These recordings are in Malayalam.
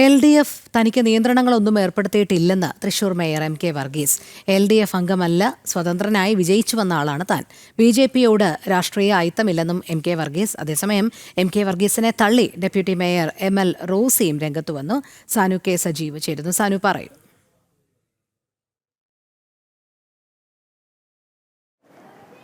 എൽ ഡി എഫ് തനിക്ക് നിയന്ത്രണങ്ങളൊന്നും ഏർപ്പെടുത്തിയിട്ടില്ലെന്ന് Thrissur mayor M K Varghese. L D F അംഗമല്ല സ്വതന്ത്രനായി വിജയിച്ചു വന്ന ആളാണ് താൻ. ബി ജെ പിയോട് രാഷ്ട്രീയ അയിത്തമില്ലെന്നും എം കെ വർഗീസ്. അതേസമയം എം കെ വർഗീസിനെ തള്ളി ഡെപ്യൂട്ടി മേയർ എം എൽ റോസിയും രംഗത്തു വന്നു. സാനു കെ സജീവ് ചേരുന്നു. സാനു പറയൂ.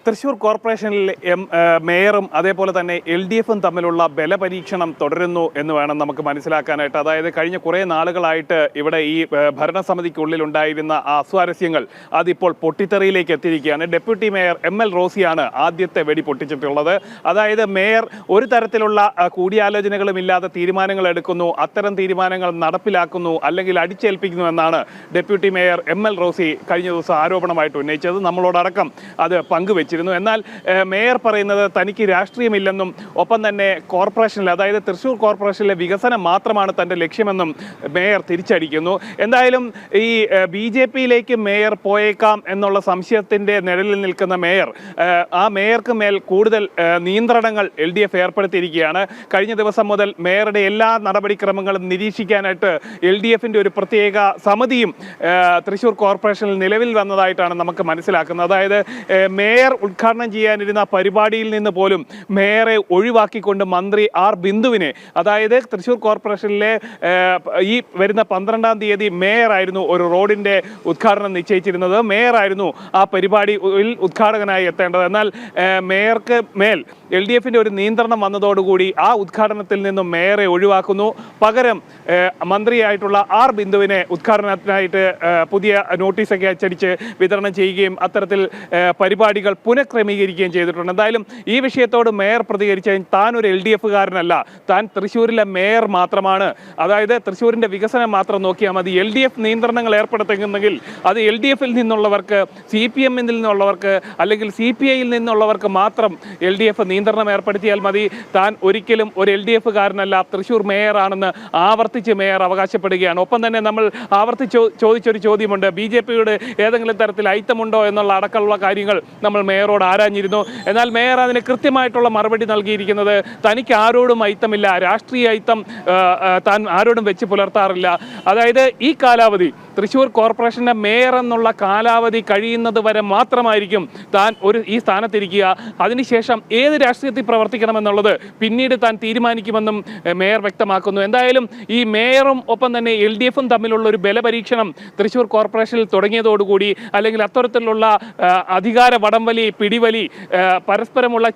തൃശൂർ കോർപ്പറേഷനിൽ എം മേയറും അതേപോലെ തന്നെ എൽ ഡി എഫും തമ്മിലുള്ള ബലപരീക്ഷണം തുടരുന്നു എന്ന് വേണം നമുക്ക് മനസ്സിലാക്കാനായിട്ട്. അതായത് കഴിഞ്ഞ കുറേ നാളുകളായിട്ട് ഇവിടെ ഈ ഭരണസമിതിക്കുള്ളിൽ ഉണ്ടായിരുന്ന അസ്വാരസ്യങ്ങൾ അതിപ്പോൾ പൊട്ടിത്തെറിയിലേക്ക് എത്തിയിരിക്കുകയാണ്. ഡെപ്യൂട്ടി മേയർ എം എൽ റോസിയാണ് ആദ്യത്തെ വെടി പൊട്ടിച്ചിട്ടുള്ളത്. അതായത് മേയർ ഒരു തരത്തിലുള്ള കൂടിയാലോചനകളും ഇല്ലാതെ തീരുമാനങ്ങൾ എടുക്കുന്നു അത്തരം തീരുമാനങ്ങൾ നടപ്പിലാക്കുന്നു അല്ലെങ്കിൽ അടിച്ചേൽപ്പിക്കുന്നു എന്നാണ് deputy mayor M L Rosy കഴിഞ്ഞ ദിവസം ആരോപണമായിട്ട് ഉന്നയിച്ചത്. നമ്മളോടടക്കം അത് പങ്കുവച്ചിരുന്നു എന്നാൽ മേയർ പറയുന്നത് തനിക്ക് രാഷ്ട്രീയമില്ലെന്നും ഒപ്പം തന്നെ കോർപ്പറേഷനിൽ അതായത് തൃശ്ശൂർ കോർപ്പറേഷനിലെ വികസനം മാത്രമാണ് തന്റെ ലക്ഷ്യമെന്നും മേയർ തിരിച്ചടിക്കുന്നു. എന്തായാലും ഈ ബി ജെ പിയിലേക്ക് മേയർ പോയേക്കാം എന്നുള്ള സംശയത്തിന്റെ നിഴലിൽ നിൽക്കുന്ന മേയർ ആ മേയർക്ക് മേൽ കൂടുതൽ നിയന്ത്രണങ്ങൾ എൽ ഡി എഫ് ഏർപ്പെടുത്തിയിരിക്കുകയാണ്. കഴിഞ്ഞ ദിവസം മുതൽ മേയറുടെ എല്ലാ നടപടിക്രമങ്ങളും നിരീക്ഷിക്കാനായിട്ട് എൽ ഡി എഫിന്റെ ഒരു പ്രത്യേക സമിതിയും തൃശ്ശൂർ കോർപ്പറേഷനിൽ നിലവിൽ വന്നതായിട്ടാണ് നമുക്ക് മനസ്സിലാക്കുന്നത്. അതായത് മേയർ ഉദ്ഘാടനം ചെയ്യാനിരുന്ന പരിപാടിയിൽ നിന്ന് പോലും മേയറെ ഒഴിവാക്കിക്കൊണ്ട് മന്ത്രി ആർ ബിന്ദുവിനെ അതായത് തൃശ്ശൂർ കോർപ്പറേഷനിലെ ഈ വരുന്ന പന്ത്രണ്ടാം തീയതി മേയറായിരുന്നു ഒരു റോഡിന്റെ ഉദ്ഘാടനം നിശ്ചയിച്ചിരുന്നത്. മേയറായിരുന്നു ആ പരിപാടിയിൽ ഉദ്ഘാടകനായി എത്തേണ്ടത്. എന്നാൽ മേയർക്ക് മേൽ എൽ ഡി എഫിന്റെ ഒരു നിയന്ത്രണം വന്നതോടുകൂടി ആ ഉദ്ഘാടനത്തിൽ നിന്നും മേയറെ ഒഴിവാക്കുന്നു. പകരം മന്ത്രിയായിട്ടുള്ള ആർ ബിന്ദുവിനെ ഉദ്ഘാടനത്തിനായിട്ട് പുതിയ നോട്ടീസൊക്കെ അച്ചടിച്ച് വിതരണം ചെയ്യുകയും അത്തരത്തിൽ പരിപാടികൾ പുനഃക്രമീകരിക്കുകയും ചെയ്തിട്ടുണ്ട്. എന്തായാലും ഈ വിഷയത്തോട് മേയർ പ്രതികരിച്ച താൻ ഒരു എൽ ഡി എഫുകാരനല്ല. താൻ തൃശ്ശൂരിലെ മേയർ മാത്രമാണ്. അതായത് തൃശ്ശൂരിന്റെ വികസനം മാത്രം നോക്കിയാൽ മതി. എൽ ഡി എഫ് നിയന്ത്രണങ്ങൾ ഏർപ്പെടുത്തുന്നെങ്കിൽ അത് എൽ ഡി എഫിൽ നിന്നുള്ളവർക്ക് സി പി എമ്മിൽ നിന്നുള്ളവർക്ക് അല്ലെങ്കിൽ സി പി ഐയിൽ നിന്നുള്ളവർക്ക് മാത്രം എൽ ഡി എഫ് നിയന്ത്രണം ഏർപ്പെടുത്തിയാൽ മതി. താൻ ഒരിക്കലും ഒരു എൽ ഡി എഫുകാരനല്ല. തൃശ്ശൂർ മേയറാണെന്ന് ആവർത്തിച്ച് മേയർ അവകാശപ്പെടുകയാണ്. ഒപ്പം തന്നെ നമ്മൾ ആവർത്തിച്ച് ചോദിച്ചൊരു ചോദ്യമുണ്ട്. ബി ജെ പിയുടെ ഏതെങ്കിലും തരത്തിൽ ഐത്തമുണ്ടോ എന്നുള്ള അടക്കമുള്ള കാര്യങ്ങൾ നമ്മൾ മേയറോട് ആരാഞ്ഞിരുന്നു? എന്നാൽ മേയർ അതിന് കൃത്യമായിട്ടുള്ള മറുപടി നൽകിയിരിക്കുന്നത് തനിക്ക് ആരോടും ഐത്തമില്ല രാഷ്ട്രീയ ഐത്തം താൻ ആരോടും വെച്ച് പുലർത്താറില്ല. അതായത് ഈ കാലാവധി തൃശ്ശൂർ കോർപ്പറേഷന്റെ മേയർ എന്നുള്ള കാലാവധി കഴിയുന്നത് വരെ മാത്രമായിരിക്കും താൻ ഒരു ഈ സ്ഥാനത്തിരിക്കുക. അതിനുശേഷം ഏത് രാഷ്ട്രീയത്തിൽ പ്രവർത്തിക്കണമെന്നുള്ളത് പിന്നീട് താൻ തീരുമാനിക്കുമെന്നും മേയർ വ്യക്തമാക്കുന്നു. എന്തായാലും ഈ മേയറും ഒപ്പം തന്നെ എൽ ഡി എഫും തമ്മിലുള്ള ഒരു ബലപരീക്ഷണം തൃശ്ശൂർ കോർപ്പറേഷനിൽ തുടങ്ങിയതോടുകൂടി അല്ലെങ്കിൽ അത്തരത്തിലുള്ള അധികാര വടംവലി പിടിവലി പരസ്പരമുള്ള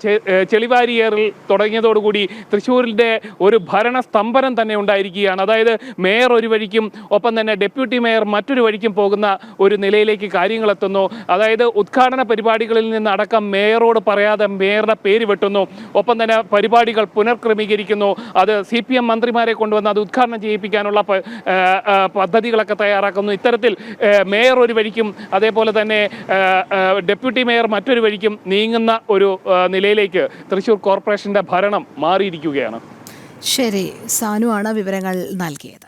ചെളിവാരിയേറിൽ തുടങ്ങിയതോടുകൂടി തൃശ്ശൂരിന്റെ ഒരു ഭരണ സ്തംഭനം തന്നെ ഉണ്ടായിരിക്കുകയാണ്. അതായത് മേയർ ഒരു വഴിക്കും ഒപ്പം തന്നെ ഡെപ്യൂട്ടി മേയർ മറ്റൊരു വഴിക്കും പോകുന്ന ഒരു നിലയിലേക്ക് കാര്യങ്ങൾ എത്തുന്നു. അതായത് ഉദ്ഘാടന പരിപാടികളിൽ നിന്ന് അടക്കം മേയറോട് പറയാതെ മേയറുടെ പേര് വെട്ടുന്നു. ഒപ്പം തന്നെ പരിപാടികൾ പുനർക്രമീകരിക്കുന്നു. അത് സി പി എം മന്ത്രിമാരെ കൊണ്ടുവന്ന് അത് ഉദ്ഘാടനം ചെയ്യിപ്പിക്കാനുള്ള പദ്ധതികളൊക്കെ തയ്യാറാക്കുന്നു. ഇത്തരത്തിൽ മേയർ ഒരു വഴിക്കും അതേപോലെ തന്നെ ഡെപ്യൂട്ടി മേയർ മറ്റൊരു വഴിക്കും നീങ്ങുന്ന ഒരു നിലയിലേക്ക് തൃശ്ശൂർ കോർപ്പറേഷന്റെ ഭരണം മാറിയിരിക്കുകയാണ്. ശരി സാനു ആണ് വിവരങ്ങൾ നൽകിയത്.